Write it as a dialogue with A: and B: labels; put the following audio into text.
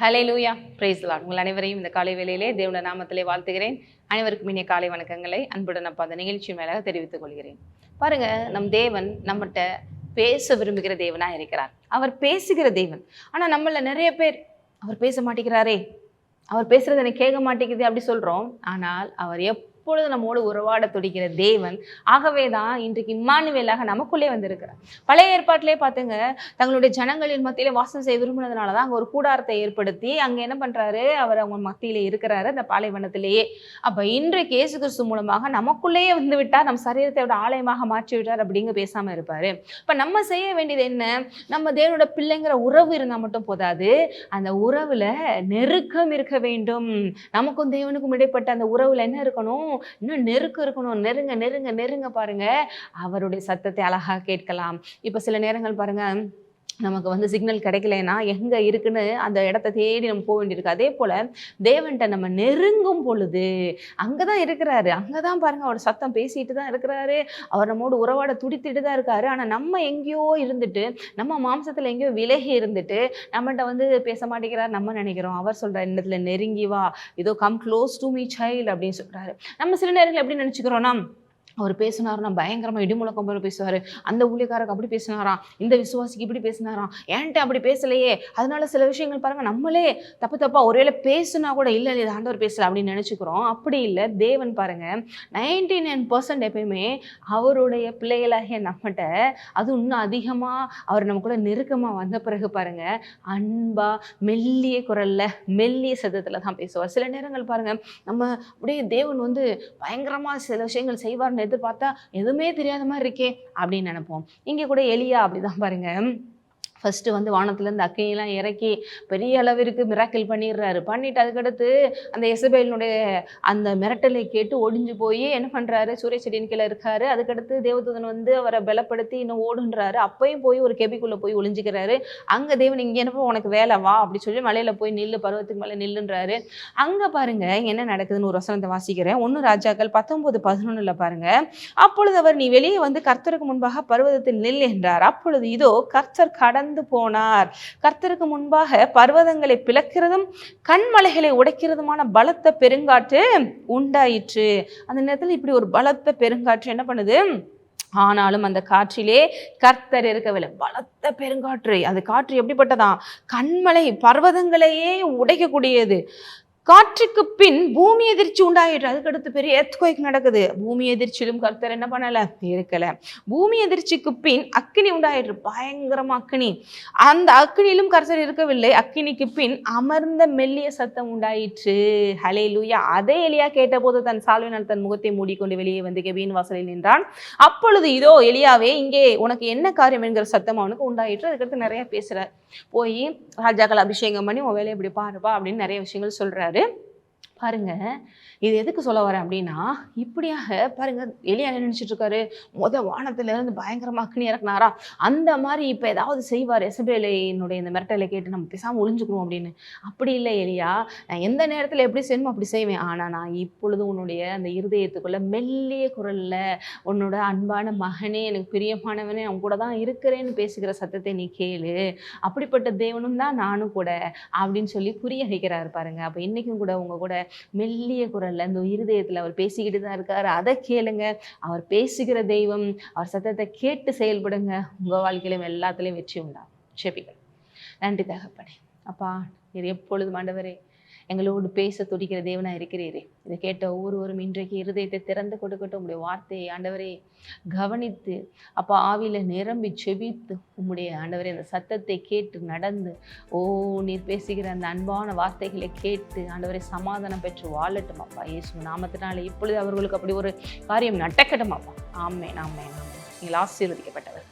A: ஹலே லூயா பிரேஸ்லாட் உங்கள் அனைவரையும் இந்த காலை வேளையிலே தேவன நாமத்திலே வாழ்த்துகிறேன். அனைவருக்கும் இனிய காலை வணக்கங்களை அன்புடன் அப்போ அந்த நிகழ்ச்சி மேலாக தெரிவித்துக் கொள்கிறேன். பாருங்க நம் தேவன் நம்மகிட்ட பேச விரும்புகிற தேவனாக இருக்கிறார். அவர் பேசுகிற தேவன். ஆனால் நம்மள நிறைய பேர் அவர் பேச மாட்டேங்கிறாரே. அவர் பேசுகிறது எனக்கு கேட்க மாட்டேங்குது அப்படி சொல்கிறோம் ஆனால் அவர் எப்பொழுது நம்மோடு உறவாட துடிக்கிற தேவன் ஆகவே தான் இன்றைக்கு இம்மானுவேலாக நமக்குள்ளே வந்திருக்கிறார். பழைய ஏற்பாட்டிலே பார்த்துங்க தங்களுடைய ஜனங்களின் மத்தியிலே வாசம் செய்ய விரும்பினதுனால தான் அங்கே ஒரு கூடாரத்தை ஏற்படுத்தி அங்கே என்ன பண்ணுறாரு அவர் அவங்க மத்தியிலே இருக்கிறாரு அந்த பாலைவனத்திலேயே. அப்போ இன்றைக்கு இயேசு கிறிஸ்து மூலமாக நமக்குள்ளேயே வந்து விட்டார் நம்ம சரீரத்தோட ஆலயமாக மாற்றி விட்டார் அப்படிங்க பேசாமல் இருப்பார். இப்போ நம்ம செய்ய வேண்டியது என்ன? நம்ம தேவனோட பிள்ளைங்கிற உறவு இருந்தால் மட்டும் போதாது. அந்த உறவில் நெருக்கம் இருக்க வேண்டும். நமக்கும் தேவனுக்கும் இடைப்பட்ட அந்த உறவில் என்ன இருக்கணும்? இன்னும் நெருக்கம் இருக்கணும். நெருங்க நெருங்க நெருங்க பாருங்க. அவருடைய சத்தத்தை அழகா கேட்கலாம். இப்ப சில நேரங்கள் பாருங்க. நமக்கு வந்து சிக்னல் கிடைக்கலனா எங்கே இருக்குன்னு அந்த இடத்த தேடி நம்ம போக வேண்டியிருக்கு. அதே போல் தேவன்கிட்ட நம்ம நெருங்கும் பொழுது அங்கே தான் இருக்கிறாரு. அங்கே தான் பாருங்கள் அவர் சத்தம் பேசிட்டு தான் இருக்கிறாரு. அவர் நம்மோடு உறவாட துடித்துட்டு தான் இருக்காரு. ஆனால் நம்ம எங்கேயோ இருந்துட்டு நம்ம மாம்சத்தில் எங்கேயோ விலகி இருந்துட்டு நம்மகிட்ட வந்து பேச மாட்டேங்கிறார் நம்ம நினைக்கிறோம். அவர் சொல்கிறார் இடத்துல நெருங்கி வா இதோ come close to me child அப்படின்னு சொல்கிறாரு நம்ம சில நேரங்கள் எப்படி நினச்சிக்கிறோன்னா அவர் பேசினாருன்னா பயங்கரமாக இடிமுழக்கம் போல பேசுவார். அந்த ஊழியக்காரருக்கு அப்படி பேசினாராம் இந்த விசுவாசிக்கு இப்படி பேசினாராம் ஏன்ட்டு அப்படி பேசலையே. அதனால சில விஷயங்கள் பாருங்கள் நம்மளே தப்பு தப்பாக ஒருவேளை பேசுனா கூட இல்லை இல்லை ஆண்டவர் பேசலை அப்படின்னு நினச்சிக்கிறோம். அப்படி இல்லை தேவன் பாருங்க நைன்டி நைன் பர்சன்ட் எப்பயுமே அவருடைய பிள்ளைகளாகிய நம்மகிட்ட அது இன்னும் அதிகமாக அவர் நம்ம கூட நெருக்கமாக வந்த பிறகு பாருங்கள் அன்பாக மெல்லிய குரலில் மெல்லிய சதத்தில் தான் பேசுவார். சில நேரங்கள் பாருங்கள் நம்ம அப்படியே தேவன் வந்து பயங்கரமாக சில விஷயங்கள் செய்வார்னு பார்த்தா எதுவுமே தெரியாத மாதிரி இருக்கே அப்படின்னு நினைப்போம். இங்கே கூட எலியா அப்படிதான் பாருங்க. ஃபஸ்ட்டு வந்து வானத்துலேருந்து அக்கையெல்லாம் இறக்கி பெரிய அளவிற்கு மிராக்கிள் பண்ணிடுறாரு. பண்ணிட்டு அதுக்கடுத்து அந்த எசபேலினுடைய அந்த மிரட்டலை கேட்டு ஒடிஞ்சு போய் என்ன பண்ணுறாரு சூரிய செடியின் கீழே இருக்காரு. அதுக்கடுத்து தேவதூதன் வந்து அவரை பலப்படுத்தி இன்னும் ஓடுன்றாரு. அப்பையும் போய் ஒரு கெபிக்குள்ளே போய் ஒளிஞ்சிக்கிறாரு. அங்கே தேவன் இங்கே என்ன உனக்கு வேலை வா அப்படி சொல்லி மலையில் போய் நில்லு பருவத்துக்கு மேலே நில்லுன்றாரு. அங்கே பாருங்க என்ன நடக்குதுன்னு ஒரு வசனத்தை வாசிக்கிறேன். ஒன்று ராஜாக்கள் பத்தொம்போது பதினொன்றில் பாருங்க. அப்பொழுது அவர் நீ வெளியே வந்து கர்த்தருக்கு முன்பாக பருவதத்தில் நில் என்றார். அப்பொழுது இதோ கர்த்தர் கடந்து கடந்து போனார். கர்த்தருக்கு முன்பாக பர்வதங்களை பிளக்கிறதும் கண்மலைகளை உடைக்கிறதுமான பலத்த பெருங்காற்று உண்டாயிற்று. அந்த நேரத்தில் இப்படி ஒரு பலத்த பெருங்காற்று என்ன பண்ணுது? ஆனாலும் அந்த காற்றிலே கர்த்தர் இருக்கவில்லை. பலத்த பெருங்காற்று. அது காற்று எப்படிப்பட்டதான் கண்மலை பர்வதங்களையே உடைக்கக்கூடியது. காற்றுக்கு பின் பூமி எதிர்ச்சி உண்டாயிற்று. அதுக்கடுத்து பெரிய எர்த்குவைக் நடக்குது. பூமி எதிர்ச்சியிலும் கர்த்தர் என்ன பண்ணல? இருக்கல பூமி எதிர்ச்சிக்கு பின் அக்கினி உண்டாயிற்று. பயங்கரமா அக்கினி அந்த அக்கினியிலும் கர்த்தர் இருக்கவில்லை. அக்கினிக்கு பின் அமர்ந்த மெல்லிய சத்தம் உண்டாயிற்று. ஹலே லூயா அதே எலியா கேட்டபோது தன் சால்வினால் தன் முகத்தை மூடிக்கொண்டு வெளியே வந்து கெபியின் வாசலில் நின்றான். அப்பொழுது இதோ எலியாவே இங்கே உனக்கு என்ன காரியம் என்கிற சத்தம் அவனுக்கு உண்டாயிற்று. அதுக்கடுத்து நிறைய பேசுறார். போய் ராஜாக்கள் அபிஷேகம் பண்ணி உன் வேலையை இப்படி பாருப்பா அப்படின்னு நிறைய விஷயங்கள் சொல்றாரு. பாருங்க. இது எதுக்கு சொல்ல வரேன் அப்படின்னா இப்படியாக பாருங்க எலியா நினைச்சிட்டு இருக்காரு முத வானத்துல இருந்து அக்னி இறக்குனாரா? அந்த மாதிரி இப்ப ஏதாவது செய்வார் எசபேலையினுடைய இந்த மிரட்டலை கேட்டு நம்ம பேசாம ஒளிஞ்சுக்கிறோம் அப்படின்னு. அப்படி இல்லை எலியா. நான் எந்த நேரத்துல எப்படி செய்யணுமோ அப்படி செய்வேன். ஆனா நான் இப்பொழுது உன்னுடைய அந்த இருதயத்துக்குள்ள மெல்லிய குரல்ல உன்னோட அன்பான மகனே எனக்கு பிரியமானவனே அவன் கூட தான் இருக்கிறேன்னு பேசுகிற சத்தத்தை நீ கேளு. அப்படிப்பட்ட தேவனும் தான் நானும் கூட அப்படின்னு சொல்லி புரிய வைக்கிறாரு பாருங்க. அப்ப இன்னைக்கும் கூட உங்க கூட மெல்லிய குரலில் இந்த இருதயத்துல அவர் பேசிக்கிட்டு தான் இருக்கார். அதை கேளுங்க. அவர் பேசுகிற தெய்வம் அவர் சத்தத்தை கேட்டு செயல்படுங்க. உங்க வாழ்க்கையிலும் எல்லாத்துலயும் வெற்றி உண்டாகும். செபிகள் நன்றி தகப்பனே. அப்பா எப்பொழுது மாண்டவரே எங்களோடு பேச துடிக்கிற தேவனா இருக்கிறீரே. இதை கேட்ட ஒவ்வொருவரும் இன்றைக்கு இருதயத்தை திறந்து கொடுக்கட்டும். உங்களுடைய வார்த்தையை ஆண்டவரே கவனித்து அப்பா ஆவியில் நிரம்பி செபித்து உம்முடைய ஆண்டவரே அந்த சத்தத்தை கேட்டு நடந்து ஓ நீர் பேசுகிற அந்த அன்பான வார்த்தைகளை கேட்டு ஆண்டவரை சமாதானம் பெற்று வாழட்டும் அப்பா. இயேசு நாமத்தினால இப்பொழுது அவர்களுக்கு அப்படி ஒரு காரியம் நடக்கட்டும் அப்பா. ஆமே ஆமே ஆமே நீங்கள் ஆசீர்வதிக்கப்பட்டவர்.